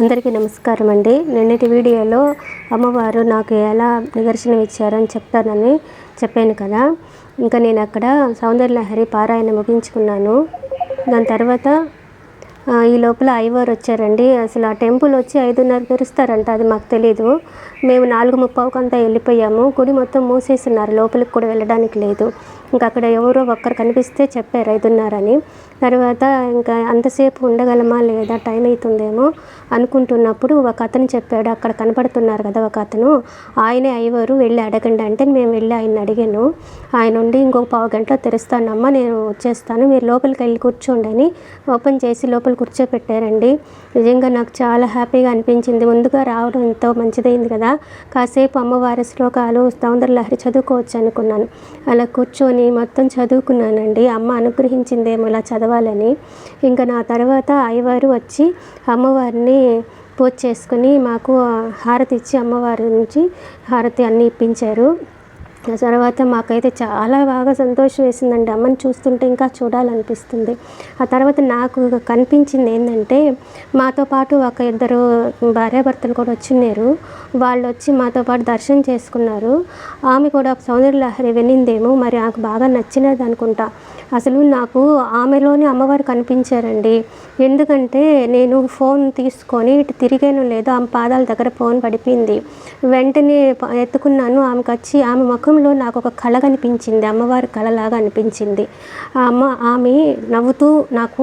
అందరికీ నమస్కారం అండి. నిన్నటి వీడియోలో అమ్మవారు నాకు ఎలా నిదర్శనం ఇచ్చారని చెప్తానని చెప్పాను కదా. ఇంకా నేను అక్కడ సౌందర్యలహరి పారాయణ ముగించుకున్నాను. దాని తర్వాత ఈ లోపల ఐవారు వచ్చారండి. అసలు ఆ టెంపుల్ వచ్చి ఐదున్నర తెరుస్తారంట అది మాకు తెలీదు. మేము నాలుగు ముప్పావుకంతా వెళ్ళిపోయాము. గుడి మొత్తం మూసేస్తున్నారు లోపలికి కూడా వెళ్ళడానికి లేదు. ఇంకా అక్కడ ఎవరో ఒక్కరు కనిపిస్తే చెప్పారు ఐదున్నరని. తర్వాత ఇంకా అంతసేపు ఉండగలమా లేదా టైం అవుతుందేమో అనుకుంటున్నప్పుడు ఒక అతను చెప్పాడు అక్కడ కనపడుతున్నారు కదా ఒక అతను. ఆయనే అయ్యవారు వెళ్ళి అడగండి అంటే మేము వెళ్ళి ఆయన అడిగాను. ఆయన ఉండి ఇంకొక పావు గంటలో తెరుస్తానమ్మా నేను వచ్చేస్తాను మీరు లోపలికి వెళ్ళి కూర్చోండి అని ఓపెన్ చేసి లోపల కూర్చోపెట్టారండి. నిజంగా నాకు చాలా హ్యాపీగా అనిపించింది. ముందుగా రావడం ఎంతో మంచిదైంది కదా. కాసేపు అమ్మవారి శ్లోకాలు సౌందర్యలహరి చదువుకోవచ్చు అనుకున్నాను. అలా కూర్చొని మొత్తం చదువుకున్నానండి. అమ్మ అనుగ్రహించిందేమో ఇలా చదవాలని. ఇంకా నా తర్వాత అయ్యవారు వచ్చి అమ్మవారిని పూజ చేసుకుని మాకు హారతి ఇచ్చి అమ్మవారి నుంచి హారతి అన్నీ ఇప్పించారు. తర్వాత మాకైతే చాలా బాగా సంతోషం వేసిందండి. అమ్మని చూస్తుంటే ఇంకా చూడాలనిపిస్తుంది. ఆ తర్వాత నాకు కనిపించింది ఏంటంటే మాతో పాటు ఒక ఇద్దరు భార్యాభర్తలు కూడా వచ్చిన్నారు. వాళ్ళు వచ్చి మాతో పాటు దర్శనం చేసుకున్నారు. ఆమె కూడా సౌందర్యలహరి వినిందేమో మరి నాకు బాగా నచ్చినది అనుకుంటా. అసలు నాకు ఆమెలోనే అమ్మవారు కనిపించారండి. ఎందుకంటే నేను ఫోన్ తీసుకొని ఇటు తిరిగాను లేదో ఆమె పాదాల దగ్గర ఫోన్ పడిపోయింది. వెంటనే ఎత్తుకున్నాను. ఆమెకు వచ్చి ఆమె ముఖం ముఖంలో నాకు ఒక కళ కనిపించింది అమ్మవారి కళలాగా అనిపించింది. ఆ అమ్మ ఆమె నవ్వుతూ నాకు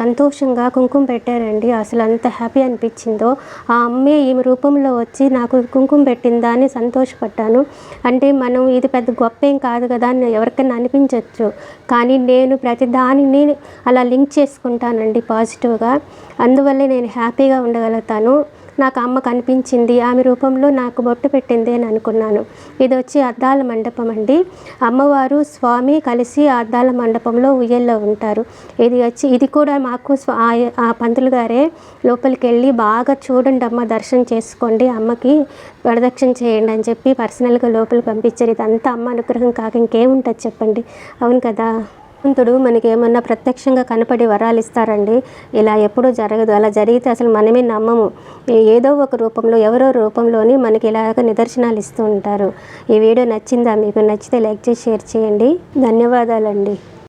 సంతోషంగా కుంకుమ పెట్టారండి. అసలు అంత హ్యాపీ అనిపించిందో. ఆ అమ్మే ఈమె రూపంలో వచ్చి నాకు కుంకుమ పెట్టిందా అని సంతోషపడ్డాను. అంటే మనం ఇది పెద్ద గొప్ప ఏం కాదు కదా అని ఎవరికైనా అనిపించవచ్చు కానీ నేను ప్రతి దానిని అలా లింక్ చేసుకుంటానండి పాజిటివ్గా. అందువల్లే నేను హ్యాపీగా ఉండగలుగుతాను. నాకు అమ్మ కనిపించింది ఆమె రూపంలో నాకు బొట్టు పెట్టింది అని అనుకున్నాను. ఇది వచ్చి అద్దాల మండపం అండి. అమ్మవారు స్వామి కలిసి అద్దాల మండపంలో ఉయ్యల్లో ఉంటారు. ఇది వచ్చి ఇది కూడా మాకు ఆ- ఆ పంతులు గారే లోపలికి వెళ్ళి బాగా చూడండి అమ్మ దర్శనం చేసుకోండి అమ్మకి ప్రదక్షిణ చేయండి అని చెప్పి పర్సనల్గా లోపలికి పంపించారు. ఇదంతా అమ్మ అనుగ్రహం కాక ఇంకేముంటుంది చెప్పండి. అవును కదా? భగవంతుడు మనకి ఏమన్నా ప్రత్యక్షంగా కనపడి వరాలు ఇస్తారండి. ఇలా ఎప్పుడూ జరగదు. అలా జరిగితే అసలు మనమే నమ్మము. ఏదో ఒక రూపంలో ఎవరో రూపంలోని మనకి ఇలాగ నిదర్శనాలు ఇస్తూ ఉంటారు. ఈ వీడియో నచ్చిందా? మీకు నచ్చితే లైక్ చేసి షేర్ చేయండి. ధన్యవాదాలండి.